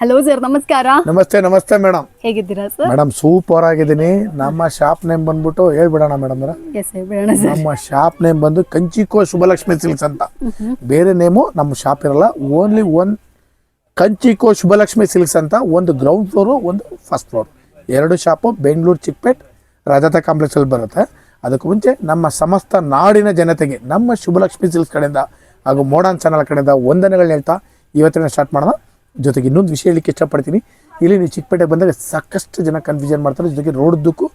Hello sir ನಮಸ್ಕಾರ. ನಮಸ್ತೆ ನಮಸ್ತೆ ಮೇಡಮ್ ಹೇಗಿದ್ದೀರಾ ಸರ್ ಮೇಡಮ್ ಸೂಪರ್ ಆಗಿದ್ದೀನಿ. ನಮ್ಮ ಶಾಪ್ ನೇಮ್ ಬಂದ್ಬಿಟ್ಟು ಹೇಳ್ಬಿಡೋಣ ಮೇಡಮ್ ಎಸ್ ಬೇಡ ಸರ್ ನಮ್ಮ ಶಾಪ್ ನೇಮ್ ಬಂದು ಕಂಚಿಕೋ ಶುಭಲಕ್ಷ್ಮಿ ಸಿಲ್ಕ್ಸ್ ಅಂತ. ಬೇರೆ ನೇಮು ನಮ್ಮ ಶಾಪ್ ಇರಲ್ಲ. ಓನ್ಲಿ ಒನ್ ಕಂಚಿಕೋ ಶುಭಲಕ್ಷ್ಮಿ ಸಿಲ್ಕ್ಸ್ ಅಂತ. ಒಂದು ಗ್ರೌಂಡ್ ಫ್ಲೋರು ಒಂದು ಫಸ್ಟ್ ಫ್ಲೋರ್ ಎರಡು ಶಾಪು ಬೆಂಗಳೂರು ಚಿಕ್ಕಪೇಟ್ ರಜತ ಕಾಂಪ್ಲೆಕ್ಸಲ್ಲಿ ಬರುತ್ತೆ. ಅದಕ್ಕೆ ಮುಂಚೆ ನಮ್ಮ ಸಮಸ್ತ ನಾಡಿನ ಜನತೆಗೆ ನಮ್ಮ ಶುಭಲಕ್ಷ್ಮಿ ಸಿಲ್ಕ್ಸ್ ಕಡೆಯಿಂದ ಹಾಗೂ ಮೋಡನ್ ಚಾನಲ್ ಕಡೆಯಿಂದ ವಂದನೆಗಳನ್ನ ಹೇಳ್ತಾ ಇವತ್ತಿನ ಸ್ಟಾರ್ಟ್ ಮಾಡೋಣ. ಜೊತೆಗೆ ಇನ್ನೊಂದು ವಿಷಯ ಹೇಳಲಿಕ್ಕೆ ಇಷ್ಟಪಡ್ತೀನಿ. ಇಲ್ಲಿ ನೀವು ಚಿಕ್ಕಪೇಟೆ ಬಂದಾಗ ಸಾಕಷ್ಟು ಜನ ಕನ್ಫ್ಯೂಷನ್ ಮಾಡ್ತಾರೆ. ಜೊತೆಗೆ ರೋಡ್ದಕ್ಕೂ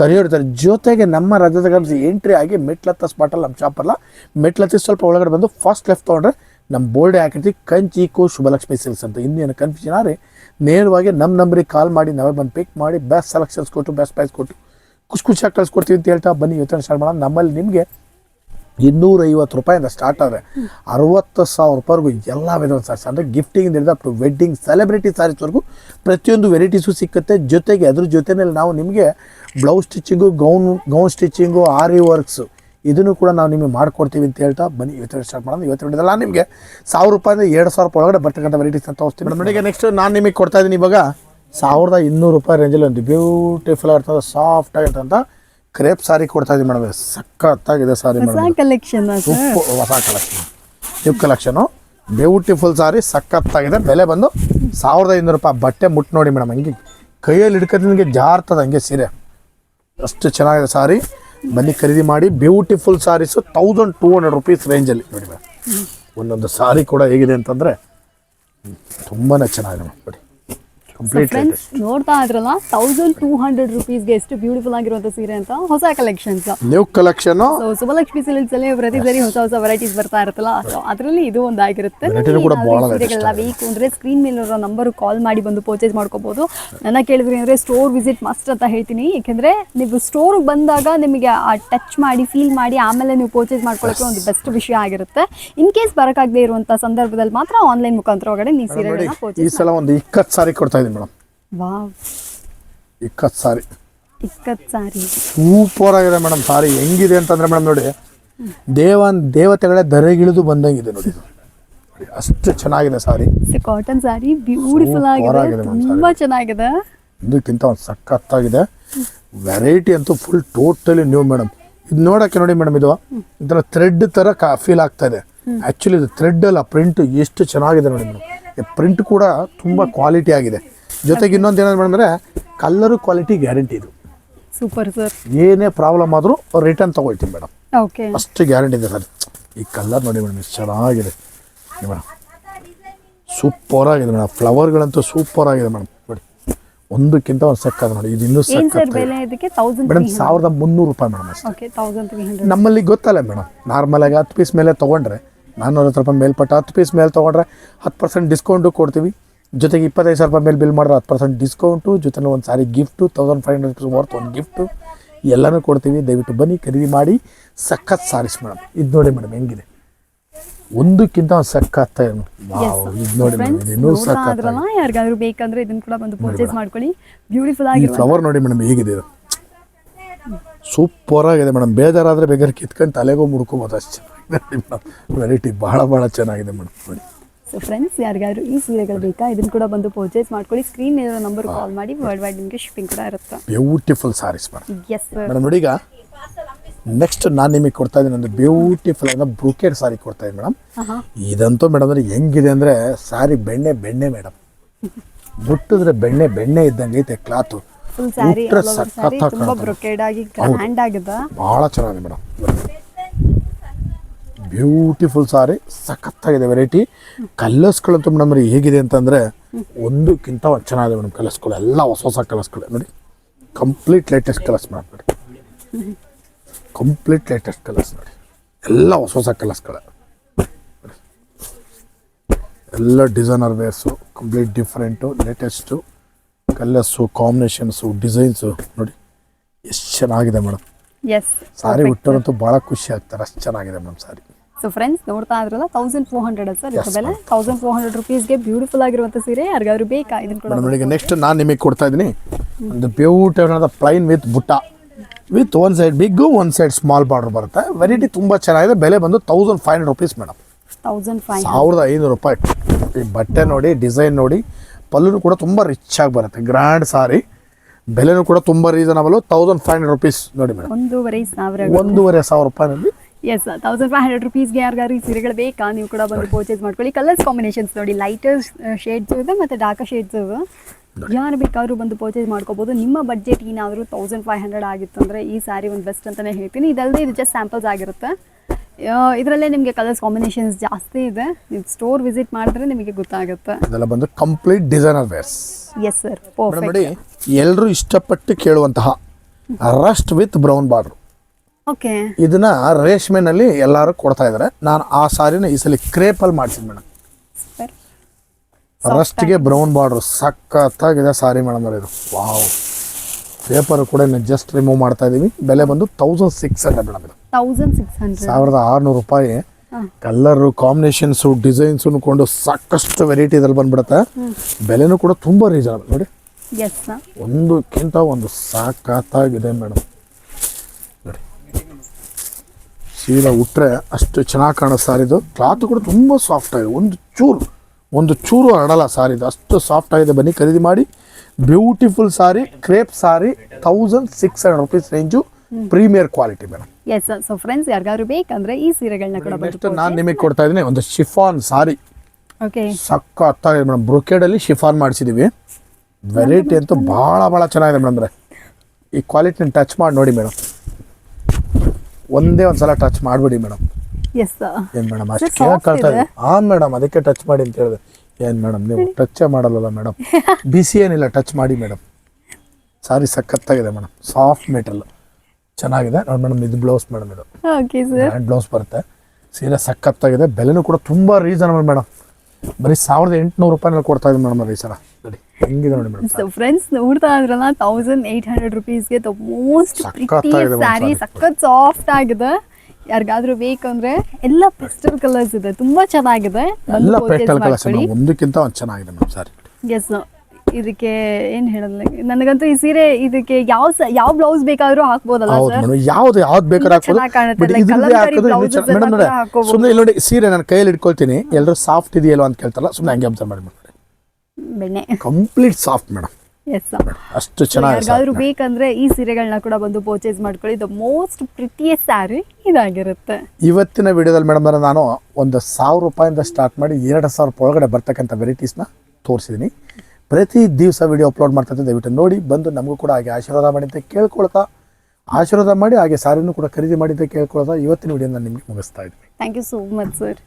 ಕರೆಯೋಡ್ತಾರೆ ಜೊತೆಗೆ ನಮ್ಮ ರಾಜ್ಯದಾಗ ಎಂಟ್ರಿ ಆಗಿ ಮೆಟ್ಲತ್ತ ಸ್ಪಾಟಲ್ಲಿ ನಮ್ಮ ಶಾಪಲ್ಲ ಮೆಟ್ಲತ್ತಿ ಸ್ವಲ್ಪ ಒಳಗಡೆ ಬಂದು ಫಸ್ಟ್ ಲೆಫ್ಟ್ ತೊಗೊಂಡ್ರೆ ನಮ್ಮ ಬೋರ್ಡೆ ಹಾಕಿರ್ತೀವಿ ಕಂಚಿಕೋ ಶುಭಲಕ್ಷ್ಮಿ ಸಿಲ್ಸ್ ಅಂತ. ಇನ್ನೇನು ಕನ್ಫ್ಯೂಷನ್ ಆದರೆ ನೇರವಾಗಿ ನಮ್ಮ ನಂಬರಿಗೆ ಕಾಲ್ ಮಾಡಿ, ನಾವೇ ಬಂದು ಪಿಕ್ ಮಾಡಿ ಬೆಸ್ಟ್ ಸೆಲೆಕ್ಷನ್ಸ್ ಕೊಟ್ಟು ಬೆಸ್ಟ್ ಪ್ರೈಸ್ ಕೊಟ್ಟು, ಖುಷಿ ಖುಷಿಯಾಗಿ ಕಳ್ಸ್ಕೊಡ್ತೀವಿ ಅಂತ ಹೇಳ್ತಾ ಬನ್ನಿ. ಇವತ್ತಿನ ಸ್ಟಾರ್ಟ್ ಮಾಡೋಣ ನಮ್ಮಲ್ಲಿ ನಿಮಗೆ ಇನ್ನೂರೈವತ್ತು ರೂಪಾಯಿಂದ ಸ್ಟಾರ್ಟ್ ಆದರೆ ಅರವತ್ತು ಸಾವಿರ ರೂಪಾಯಿವರೆಗೂ ಎಲ್ಲ ವಿಧದ ಸ್ಯಾರೀಸ್ ಅಂದರೆ ಗಿಫ್ಟಿಂಗ್ ಹಿಡಿದು ಅಪ್ ಟು ವೆಡ್ಡಿಂಗ್ ಸೆಲೆಬ್ರಿಟಿ ಸ್ಯಾರೀಸ್ವರೆಗೂ ಪ್ರತಿಯೊಂದು ವೆರೈಟೀಸು ಸಿಕ್ಕುತ್ತೆ. ಜೊತೆಗೆ ಅದ್ರ ಜೊತೆಯಲ್ಲಿ ನಾವು ನಿಮಗೆ blouse stitching gown gown stitching aari works ಇದನ್ನು ಕೂಡ ನಾವು ನಿಮಗೆ ಮಾಡ್ಕೊಡ್ತೀವಿ ಅಂತ ಹೇಳ್ತಾ ಬನ್ನಿ. ಇವತ್ತು ಸ್ಟಾರ್ಟ್ ಮಾಡೋಣ. ಇವತ್ತು ಹಿಡಿದಲ್ಲ ನಿಮಗೆ ಸಾವಿರ ರೂಪಾಯಿಂದ ಎರಡು ಸಾವಿರ ರೂಪಾಯಿ ಒಳಗಡೆ ಬರ್ತಕ್ಕಂಥ ವೆರೈಟೀಸ್ ಅಂತ ತೋರಿಸ್ತೀನಿ. ಮೇಡಮ್ ನನಗೆ ನೆಕ್ಸ್ಟ್ ನಾನು ನಿಮಗೆ ಕೊಡ್ತಾ ಇದ್ದೀನಿ. ಇವಾಗ ಸಾವಿರದ ಇನ್ನೂರು ರೂಪಾಯಿ ರೇಂಜಲ್ಲಿ ಒಂದು ಬ್ಯೂಟಿಫುಲ್ ಆಗಿರ್ತದೆ ಸಾಫ್ಟ್ ಆಗಿರ್ತಂಥ ಕ್ರೇಪ್ ಸಾರಿ ಕೊಡ್ತಾ ಇದೀವಿ ಮೇಡಮ್. ಸಖತ್ತಾಗಿದೆ ಸಾರಿ ಹೊಸ ಮೇಡಮ್ ಕಲೆಕ್ಷನ್ ಹೊಸ collection new collection beautiful sari ಸಖತ್ತಾಗಿದೆ. ಬೆಲೆ ಬಂದು ಸಾವಿರದ ಐನೂರು ರೂಪಾಯಿ. ಬಟ್ಟೆ ಮುಟ್ಟು ನೋಡಿ ಮೇಡಮ್. ಹಂಗೆ ಕೈಯಲ್ಲಿ ಹಿಡ್ಕೊಂಡು ನಿಮಗೆ ಜಾರ್ತದ ಹಂಗೆ ಸೀರೆ. ಅಷ್ಟು ಚೆನ್ನಾಗಿದೆ ಸಾರಿ ಬನ್ನಿ ಖರೀದಿ ಮಾಡಿ. Beautiful saris thousand two hundred rupees ರೇಂಜಲ್ಲಿ ನೋಡಿ ಮೇಡಮ್. ಒಂದೊಂದು ಸಾರಿ ಕೂಡ ಹೇಗಿದೆ ಅಂತಂದರೆ ತುಂಬಾ ಚೆನ್ನಾಗಿದೆ ಮೇಡಮ್. ನೋಡಿ ಫ್ರೆಂಡ್ಸ್ ನೋಡ್ತಾ ಇದ್ರಲ್ಲ ತೌಸಂಡ್ ಟೂ ಹಂಡ್ರೆಡ್ ರುಪೀಸ್ಗೆ ಎಷ್ಟು ಬ್ಯೂಟಿಫುಲ್ ಆಗಿರುವಂತ ಸೀರೆ ಅಂತ ಹೊಸ collections new collection so Shubhalakshmi silks ಅಲ್ಲಿ ಪ್ರತಿ ಸರಿ ಹೊಸ ಹೊಸ ವೆರೈಟೀಸ್ ಬರ್ತಾ ಇರುತ್ತಲ್ಲ ಸೊ ಅದರಲ್ಲಿ ಇದು ಒಂದಾಗಿರುತ್ತೆ ಸೀರೆಗಳೆಲ್ಲ ಬೇಕು ಅಂದ್ರೆ ಸ್ಕ್ರೀನ್ ಮೇಲಿರೋ ನಂಬರ್ ಕಾಲ್ ಮಾಡಿ ಬಂದು ಪರ್ಚೇಸ್ ಮಾಡ್ಕೋಬಹುದು ನನ್ನ ಕೇಳಿದ್ರೆ ಅಂದ್ರೆ ಸ್ಟೋರ್ ವಿಸಿಟ್ ಮಸ್ಟ್ ಅಂತ ಹೇಳ್ತೀನಿ. ಯಾಕಂದ್ರೆ ನೀವು ಸ್ಟೋರ್ ಬಂದಾಗ ನಿಮಗೆ ಆ ಟಚ್ ಮಾಡಿ ಫೀಲ್ ಮಾಡಿ ಆಮೇಲೆ ನೀವು ಪರ್ಚೇಸ್ ಮಾಡ್ಕೊಳ್ಳೋಕೆ ಒಂದು ಬೆಸ್ಟ್ ವಿಷಯ ಆಗಿರುತ್ತೆ. ಇನ್ ಕೇಸ್ ಬರಕಾಗದೇ ಇರುವಂತ ಸಂದರ್ಭದಲ್ಲಿ ಮಾತ್ರ ಆನ್ಲೈನ್ ಮುಖಾಂತರ ಒಳಗಡೆ ನೀವು ಈ ಸಲ ಒಂದು ಇಕ್ಕತ್ತು ಸಾರಿ ಕೊಡ್ತಾ madam. Wow. Ikkat sari. Ikkat sari. Super ಆಗಿದೆ ಮೇಡಮ್ ಸಾರಿ. ಹೆಂಗಿದೆ ಅಂತಂದ್ರೆ ಮೇಡಮ್ ನೋಡಿ ದೇವನ್ ದೇವತೆಗಳೇ ದರೆಗಿಳಿದು ಬಂದಂಗಿದೆ ನೋಡಿ. ಅಷ್ಟು ಚೆನ್ನಾಗಿದೆ ಸಾರಿ. ಕಾಟನ್ ಸಾರಿ ಬ್ಯೂಟಿಫುಲ್ ಆಗಿದೆ. ಆಗಿದೆ ತುಂಬಾ ಚೆನ್ನಾಗಿದೆ. ಇದಕ್ಕಿಂತ ಒಂದು ಸಖತ್ತಾಗಿದೆ. ವೆರೈಟಿ ಅಂತೂ ಫುಲ್ ಟೋಟಲಿ ನ್ಯೂ ಮೇಡಮ್. ಇದು ನೋಡಕ್ಕೆ ನೋಡಿ ಮೇಡಮ್ ಇದು. ಇದರ ಥ್ರೆಡ್ ಥರ ಕಾ ಫೀಲ್ ಆಗ್ತಾ ಇದೆ. ಆ್ಯಕ್ಚುಲಿ ಇದು ಥ್ರೆಡ್ ಅಲ್ಲ ಪ್ರಿಂಟ್ ಎಷ್ಟು ಚೆನ್ನಾಗಿದೆ ನೋಡಿ ಮೇಡಮ್. ಪ್ರಿಂಟ್ ಕೂಡ ತುಂಬ ಕ್ವಾಲಿಟಿ ಆಗಿದೆ. ಜೊತೆಗೆ ಇನ್ನೊಂದು ಏನಂದ್ರೆ ಮೇಡಮ್ ಅಂದರೆ ಕಲ್ಲರು ಕ್ವಾಲಿಟಿ ಗ್ಯಾರಂಟಿ ಇದು. ಸೂಪರ್ ಸರ್ ಏನೇ ಪ್ರಾಬ್ಲಮ್ ಆದರೂ ರಿಟರ್ನ್ ತೊಗೊಳ್ತೀನಿ ಮೇಡಮ್ ಓಕೆ ಫಸ್ಟ್ ಗ್ಯಾರಂಟಿ ಇದೆ ಸರ್ ಈ ಕಲ್ಲರ್ ನೋಡಿ ಮೇಡಮ್ ಎಷ್ಟು ಚೆನ್ನಾಗಿದೆ. ಮೇಡಮ್ ಸೂಪರ್ ಆಗಿದೆ ಮೇಡಮ್ ಫ್ಲವರ್ಗಳಂತೂ ಸೂಪರ್ ಆಗಿದೆ ಮೇಡಮ್ ನೋಡಿ. ಒಂದಕ್ಕಿಂತ ಒಂದು ಸಕ್ಕದ ನೋಡಿ. ಇದು ಇನ್ನೂ ಏನ್ ಸರ್ ಬೆಲೆ ಇದಕ್ಕೆ? ತೌಸಂಡ್ ಮೇಡಮ್ ಸಾವಿರದ ಮುನ್ನೂರು ರೂಪಾಯಿ ಮೇಡಮ್ ಅಷ್ಟೇ. ನಮ್ಮಲ್ಲಿ ಗೊತ್ತಲ್ಲ ಮೇಡಮ್ ನಾರ್ಮಲಾಗಿ ಹತ್ತು ಪೀಸ್ ಮೇಲೆ ತೊಗೊಂಡ್ರೆ ನಾನ್ನೂರ ಹತ್ತು ರೂಪಾಯಿ ಮೇಲ್ಪಟ್ಟು ಹತ್ತು ಪೀಸ್ ಮೇಲೆ ತೊಗೊಂಡ್ರೆ ಹತ್ತು ಪರ್ಸೆಂಟ್ ಡಿಸ್ಕೌಂಟು ಕೊಡ್ತೀವಿ. ಜೊತೆಗೆ ಇಪ್ಪತ್ತೈದು ಸಾವಿರ ರೂಪಾಯಿ ಮೇಲೆ ಬಿಲ್ ಮಾಡಿದ್ರೆ ಹತ್ತು ಪರ್ಸೆಂಟ್ ಡಿಸ್ಕೌಂಟು ಜೊತೆಗೆ ಒಂದು sari gift thousand five hundred rupees worth ಒಂದು ಗಿಫ್ಟು ಎಲ್ಲನೂ ಕೊಡ್ತೀವಿ. ದಯವಿಟ್ಟು ಬನ್ನಿ ಖರೀದಿ ಮಾಡಿ ಸಖತ್ ಸಾರಿಸ್ ಮೇಡಮ್ ಇದು ನೋಡಿ ಮೇಡಮ್ ಹೆಂಗಿದೆ? ಒಂದಕ್ಕಿಂತ ಒಂದು ಸಖತ್ ಇದು ನೋಡಿ ಇನ್ನೂ ಸಖತ್ ಯಾರಿಗಾದ್ರೂ ಬೇಕಂದ್ರೆ ಇದನ್ನ ಕೂಡ ಬಂದು ಪರ್ಚೇಸ್ ಮಾಡ್ಕೊಳ್ಳಿ. ಬ್ಯೂಟಿಫುಲ್ ಆಗಿ ಫ್ಲವರ್ ನೋಡಿ ಮೇಡಮ್ ಹೇಗಿದೆ ಸೂಪರ್ ಆಗಿದೆ ಮೇಡಮ್ ಬೇಜಾರಾದರೆ ಬೇಕಾದ್ರೆ ಕಿತ್ಕೊಂಡು ತಲೆಗೂ ಮುಡ್ಕೋಬಹುದು ಅಷ್ಟು. ಚೆನ್ನಾಗಿದೆ ವೆರೈಟಿ ಭಾಳ ಭಾಳ ಚೆನ್ನಾಗಿದೆ ಮೇಡಮ್ ನೋಡಿ. ಸೊ ಫ್ರೆಂಡ್ಸ್ ಯಾರಿಗಾದ್ರೂ ಈ ಸೀರೆಗಳು ಬೇಕಾ? ಇದನ್ನ ಕೂಡ ಬಂದು ಪರ್ಚೇಸ್ ಮಾಡ್ಕೊಳ್ಳಿ. ಸ್ಕ್ರೀನ್ ಏನೋ ನಂಬರ್ ಕಾಲ್ ಮಾಡಿ ವರ್ಲ್ಡ್ ವೈಡ್ ನಿಮಗೆ ಶಿಪ್ಪಿಂಗ್ ಕೂಡ ಇರುತ್ತೆ. Beautiful saris madam yes sir madam ನೋಡಿ ಈಗ ನೆಕ್ಸ್ಟ್ ನಾನು ನಿಮಗೆ ಕೊಡ್ತಾ ಇದ್ದೀನಿ ಒಂದು ಬ್ಯೂಟಿಫುಲ್ ಆದ ಬ್ರೂಕೇಡ್ ಸಾರಿ ಕೊಡ್ತಾ ಇದ್ದೀನಿ ಮೇಡಮ್ ಇದಂತೂ ಮೇಡಮ್ ಅಂದರೆ ಹೆಂಗಿದೆ ಅಂದರೆ ಸಾರಿ ಬೆಣ್ಣೆ ಬೆಣ್ಣೆ ಮೇಡಮ್ ಮುಟ್ಟಿದ್ರೆ ಬೆಣ್ಣೆ ಬೆಣ್ಣೆ ಇದ್ದಂಗೆ ಐತೆ ಕ್ಲಾತು ಫುಲ್ ಸ್ಯಾರಿ ತುಂಬಾ. ಬ್ರೊಕೇಡ್ ಆಗಿ ಗ್ರ್ಯಾಂಡ್ ಆಗಿದೆ. ಬಹಳ ಚೆನ್ನಾಗಿದೆ ಮೇಡಮ್ ಬ್ಯೂಟಿಫುಲ್ ಸಾರಿ ಸಖತ್ತಾಗಿದೆ ವೆರೈಟಿ. ಕಲರ್ಸ್ಗಳಂತೂ ಮೇಡಮ್ ಹೇಗಿದೆ ಅಂತಂದರೆ ಒಂದಕ್ಕಿಂತ ಒಂದು ಚೆನ್ನಾಗಿದೆ ಮೇಡಮ್ ಕಲರ್ಸ್ಗಳು. ಎಲ್ಲ ಹೊಸ ಹೊಸ ಕಲರ್ಸ್ಗಳು. ನೋಡಿ ಕಂಪ್ಲೀಟ್ ಲೇಟೆಸ್ಟ್ ಕಲರ್ಸ್ ಮೇಡಮ್ ನೋಡಿ. ಕಂಪ್ಲೀಟ್ ಲೇಟೆಸ್ಟ್ ಕಲರ್ಸ್ ನೋಡಿ. ಎಲ್ಲ ಹೊಸ ಹೊಸ ಕಲರ್ಸ್ಗಳು. ಎಲ್ಲ designer wears complete different latest colours combinations designs ನೋಡಿ. ಎಷ್ಟು ಚೆನ್ನಾಗಿದೆ ಮೇಡಮ್ ಸಾರಿ ಉಟ್ಟರಂತೂ ಭಾಳ ಖುಷಿ ಆಗ್ತಾರೆ. ಅಷ್ಟು ಚೆನ್ನಾಗಿದೆ ಮೇಡಮ್ ಸಾರಿ. ಸೊ ಫ್ರೆಂಡ್ಸ್ ನೋಡ್ತಾ ಇದ್ರಲ್ಲ ತೌಸಂಡ್ ಫೋರ್ ಹಂಡ್ರೆಡ್ ಸರ್ ಇದ್ರ ಬೆಲೆ ತೌಸಂಡ್ ಫೋರ್ ಹಂಡ್ರೆಡ್ ರುಪೀಸ್ಗೆ ಬ್ಯೂಟಿಫುಲ್ ಆಗಿರುವಂತ ಸೀರೆ ಯಾರಿಗಾದ್ರು ಬೇಕಾ? ಇದನ್ನ ಕೂಡ ಮೇಡಮ್ ಈಗ ನೆಕ್ಸ್ಟ್ ನಾನು ನಿಮಗೆ ಕೊಡ್ತಾ ಇದ್ದೀನಿ. ಒಂದು ಬ್ಯೂಟಿಫುಲ್ ಆದ ಪ್ಲೈನ್ ವಿತ್ ಬುಟ್ಟ. With one side big one side small border ಬರುತ್ತೆ. ವೆರೈಟಿ ತುಂಬ ಚೆನ್ನಾಗಿದೆ. ಬೆಲೆ ಬಂದು thousand five hundred rupees madam thousand five ಸಾವಿರದ ಐನೂರು ರೂಪಾಯಿ. ಈ ಬಟ್ಟೆ ನೋಡಿ ಡಿಸೈನ್ ನೋಡಿ ಪಲ್ಲೂ ಕೂಡ ತುಂಬ ರಿಚ್ ಆಗಿ ಬರುತ್ತೆ. ಗ್ರ್ಯಾಂಡ್ ಸಾರಿ ಬೆಲೆನೂ ಕೂಡ ತುಂಬ reasonable thousand five hundred rupees ನೋಡಿ ಮೇಡಮ್ ಒಂದೂವರೆ ಸಾವಿರ ಒಂದೂವರೆ ಸಾವಿರ ರೂಪಾಯಿನಲ್ಲಿ ಎಸ್ ತೌಸಂಡ್ ಫೈವ್ ಹಂಡ್ರೆಡ್ ರುಪೀಸ್ಗೆ ಯಾರಿಗಾರು ಈ ಸೀರೆಗಳು ಬೇಕಾ? ನೀವು ಕೂಡ ಬಂದು ಪರ್ಚೇಸ್ ಮಾಡ್ಕೊಳ್ಳಿ. ಕಲರ್ಸ್ ಕಾಂಬಿನೇಷನ್ಸ್ ನೋಡಿ ಲೈಟರ್ ಶೇಡ್ಸ್ ಇದೆ ಮತ್ತು ಡಾರ್ಕರ್ ಶೇಡ್ಸ್ ಇದೆ ಯಾರು ಬೇಕಾದ್ರೂ ಬಂದು ಪರ್ಚೇಸ್ ಮಾಡ್ಕೋಬೋದು. ನಿಮ್ಮ ಬಜೆಟ್ ಏನಾದರೂ ತೌಸಂಡ್ ಫೈವ್ ಹಂಡ್ರೆಡ್ ಆಗಿತ್ತು ಅಂದರೆ ಈ ಸ್ಯಾರಿ ಒಂದು ಬೆಸ್ಟ್ ಅಂತಲೇ ಹೇಳ್ತೀನಿ. ಇದಲ್ಲದೆ ಇದು ಜಸ್ಟ್ ಸ್ಯಾಂಪಲ್ಸ್ ಆಗಿರುತ್ತೆ. ಇದರಲ್ಲೇ ನಿಮಗೆ ಕಲರ್ಸ್ ಕಾಂಬಿನೇಷನ್ಸ್ ಜಾಸ್ತಿ ಇದೆ. ನೀವು ಸ್ಟೋರ್ ವಿಸಿಟ್ ಮಾಡಿದ್ರೆ ನಿಮಗೆ ಗೊತ್ತಾಗುತ್ತೆ. ಇದೆಲ್ಲ ಬಂದು complete designer wears yes sir perfect ನೋಡಿ ಎಲ್ಲರೂ ಇಷ್ಟಪಟ್ಟು ಕೇಳುವಂತಹ ರಸ್ಟ್ ವಿತ್ ಬ್ರೌನ್ ಬಾರ್ಡ್ರು ಇದನ್ನ ರೇಷ್ಮೆನಲ್ಲಿ ಎಲ್ಲರೂ ಕೊಡ್ತಾ ಇದಾರೆ. ನಾನು ಆ ಸಾರಿನ ಈ ಸಲ ಕ್ರೇಪಲ್ಲಿ ಮಾಡಿಸಿದ್ ಮೇಡಮ್ ರಸ್ಟ್ಗೆ ಬ್ರೌನ್ ಬಾರ್ಡ್ರು ಸಖತ್ತಾಗಿದೆ ಸಾರಿ ಮೇಡಮ್ ಇದು. ವಾವ್. ಪೇಪರ್ ಕೂಡ ಜಸ್ಟ್ ರಿಮೂವ್ ಮಾಡ್ತಾ ಇದೀವಿ. ಬೆಲೆ ಬಂದು ತೌಸಂಡ್ ಸಿಕ್ಸ್ ಹಂಡ್ರೆಡ್ ಮೇಡಮ್ ಇದು. ಸಾವಿರದ ಆರುನೂರು ರೂಪಾಯಿ. ಕಲರು ಕಾಂಬಿನೇಷನ್ಸು ಡಿಸೈನ್ಸು ಕೊಂಡು ಸಾಕಷ್ಟು ವೆರೈಟಿ ಇದ್ರಲ್ಲಿ ಬಂದ್ಬಿಡುತ್ತೆ. ಬೆಲೆನೂ ಕೂಡ ತುಂಬ ರೀಸನಬಲ್ ನೋಡಿ. ಒಂದಕ್ಕಿಂತ ಒಂದು ಸಾಕತ್ತಾಗಿದೆ ಮೇಡಮ್ ನೋಡಿ ಸೀರೆ ಉಟ್ರೆ ಅಷ್ಟು ಚೆನ್ನಾಗಿ ಕಾಣೋ ಸಾರಿದು ಕ್ಲಾತ್ ಕೂಡ ತುಂಬ ಸಾಫ್ಟ್ ಆಗಿದೆ. ಒಂದು ಚೂರು ಒಂದು ಚೂರು ಹರಡಲ್ಲ ಸಾರಿದು ಅಷ್ಟು ಸಾಫ್ಟ್ ಆಗಿದೆ ಬನ್ನಿ ಖರೀದಿ ಮಾಡಿ. Beautiful sari crepe sari thousand six hundred rupees range premier quality madam yes so friends ಯಾರಿಗಾದ್ರು ಬೇಕಂದ್ರೆ ಈ ಸೀರೆಗಳನ್ನ ಕೂಡ ನೆಕ್ಸ್ಟ್ ನಾನು ನಿಮಗೆ ಕೊಡ್ತಾ ಇದ್ದೀನಿ. ಒಂದು ಶಿಫಾನ್ ಸಾರಿ ಓಕೆ ಸಖತ್ತಾಗಿದೆ ಮೇಡಮ್ ಬ್ರೊಕೇಡಲ್ಲಿ ಶಿಫಾನ್ ಮಾಡಿಸಿದ್ದೀವಿ ವೆರೈಟಿ ಅಂತೂ ಭಾಳ ಭಾಳ ಚೆನ್ನಾಗಿದೆ ಮೇಡಮ್ ಅಂದರೆ. ಈ ಕ್ವಾಲಿಟಿನ ಟಚ್ ಮಾಡಿ ನೋಡಿ ಮೇಡಮ್ ಒಂದೇ ಒಂದ್ಸಲ ಟಚ್ ಮಾಡ್ಬಿಡಿ ಮೇಡಮ್ ಏನ್ ಮೇಡಮ್ ಅಷ್ಟು ಕೇಳಕ್ ಕಳ್ತಾ ಹಾಂ ಮೇಡಮ್ ಅದಕ್ಕೆ ಟಚ್ ಮಾಡಿ ಅಂತ ಹೇಳಿದೆ. ಏನು ಮೇಡಮ್ ನೀವು ಟಚ್ಚೇ ಮಾಡಲ್ಲ ಮೇಡಮ್ ಬಿಸಿ ಏನಿಲ್ಲ ಟಚ್ ಮಾಡಿ ಮೇಡಮ್ ಸಾರಿ ಸಖತ್ತಾಗಿದೆ ಮೇಡಮ್ ಸಾಫ್ಟ್ ಮೆಟಲ್ ಚೆನ್ನಾಗಿದೆ. ನೋಡಿ ಮೇಡಮ್ ಇದು ಬ್ಲೌಸ್ ಮೇಡಮ್ ಇದು. ಹ್ಯಾಂಡ್ ಬ್ಲೌಸ್ ಬರುತ್ತೆ. ಸೀರೆ ಸಖತ್ತಾಗಿದೆ. ಬೆಲೆನೂ ಕೂಡ ತುಂಬ ರೀಸನಬಲ್ ಮೇಡಮ್ ಬರೀ ಸಾವಿರದ ಎಂಟುನೂರು ರೂಪಾಯಿನಲ್ಲಿ ಕೊಡ್ತಾ ಇದ್ದೀನಿ ಮೇಡಮ್ ಈ ಸಲ. ನೋಡಿ ಹೆಂಗಿದೆ ನೋಡಿ ಮೇಡಮ್ ಸೊ ಫ್ರೆಂಡ್ಸ್ ನೋಡ್ತಾ ಇದ್ರಲ್ಲ ತೌಸಂಡ್ ಏಯ್ಟ್ ಹಂಡ್ರೆಡ್ ರುಪೀಸ್ಗೆ ದ ಮೋಸ್ಟ್ ಪ್ರಿಟಿ ಸ್ಯಾರಿ ಸಖತ್ ಸಾಫ್ಟ್ ಆಗಿದೆ. ಯಾರಿಗಾದ್ರೂ ಬೇಕಂದ್ರೆ ಎಲ್ಲ ಪೆಸ್ಟಲ್ ಕಲರ್ಸ್ ಇದೆ. ತುಂಬಾ ಚೆನ್ನಾಗಿದೆ. ಎಲ್ಲ ಪೆಸ್ಟಲ್ ಕಲರ್ಸ್ ಒಂದಕ್ಕಿಂತ ಒಂದು ಚೆನ್ನಾಗಿದೆ ಮೇಡಮ್ ಸಾರಿ ಎಸ್ ಇದಕ್ಕೆ ಏನು ಹೇಳಲ್ಲ ನನಗಂತೂ ಈ ಸೀರೆ ಇದಕ್ಕೆ ಯಾವ ಯಾವ ಬ್ಲೌಸ್ ಬೇಕಾದ್ರೂ ಹಾಕ್ಬೋದಲ್ಲ ಹೌದು ಮೇಡಮ್ ಯಾವ್ದು ಯಾವ್ದು ಬೇಕಾದ್ರೂ ಹಾಕ್ಬೋದು. ಮೇಡಮ್ ನೋಡಿ ಸುಮ್ಮನೆ ಇಲ್ಲಿ ನೋಡಿ ಸೀರೆ ನಾನು ಕೈಯಲ್ಲಿ ಇಟ್ಕೊಳ್ತೀನಿ. ಎಲ್ಲರೂ ಸಾಫ್ಟ್ ಇದೆಯಲ್ಲ ಅಂತ ಕೇಳ್ತಾರಲ್ಲ ಸುಮ್ಮನೆ ಹಂಗೆ ಅಬ್ಸರ್ವ್ ಮಾಡಿ ಮೇಡಮ್. ಬೆಣ್ಣೆ. ಕಂಪ್ಲೀಟ್ ಸಾಫ್ಟ್ ಮೇಡಮ್ ಎಸ್ ಅಷ್ಟು ಚೆನ್ನಾಗಿ ಬೇಕಂದ್ರೆ ಈ ಸೀರೆಗಳನ್ನ ಕೂಡ ಬಂದು ಪರ್ಚೇಸ್ ಮಾಡ್ಕೊಳ್ಳಿ. ದ ಮೋಸ್ಟ್ ಪ್ರೀತಿಯ ಸ್ಯಾರಿ ಇದಾಗಿರುತ್ತೆ. ಇವತ್ತಿನ ವಿಡಿಯೋದಲ್ಲಿ ಮೇಡಮ್ ನಾನು ಒಂದು ಸಾವಿರ ರೂಪಾಯಿಂದ ಸ್ಟಾರ್ಟ್ ಮಾಡಿ ಎರಡು ಸಾವಿರ ರೂಪಾಯಿ ಒಳಗಡೆ ಬರ್ತಕ್ಕಂಥ ವೆರೈಟೀಸ್ನ ತೋರಿಸಿದ್ದೀನಿ ಪ್ರತಿ ದಿವಸ ವಿಡಿಯೋ ಅಪ್ಲೋಡ್ ಮಾಡ್ತಾ ಇದ್ದೆ ದಯವಿಟ್ಟು ನೋಡಿ. ಬಂದು ನಮಗೂ ಕೂಡ ಹಾಗೆ ಆಶೀರ್ವಾದ ಮಾಡಿ ಅಂತ ಕೇಳ್ಕೊಳ್ತಾ ಆಶೀರ್ವಾದ ಮಾಡಿ ಹಾಗೆ ಸಾರಿನೂ ಕೂಡ ಖರೀದಿ ಮಾಡಿ ಅಂತ ಕೇಳ್ಕೊಳ್ತಾ ಇವತ್ತಿನ ವಿಡಿಯೋ ನಾನು ನಿಮಗೆ ಮುಗಿಸ್ತಾ ಇದ್ದೀನಿ. Thank you so much sir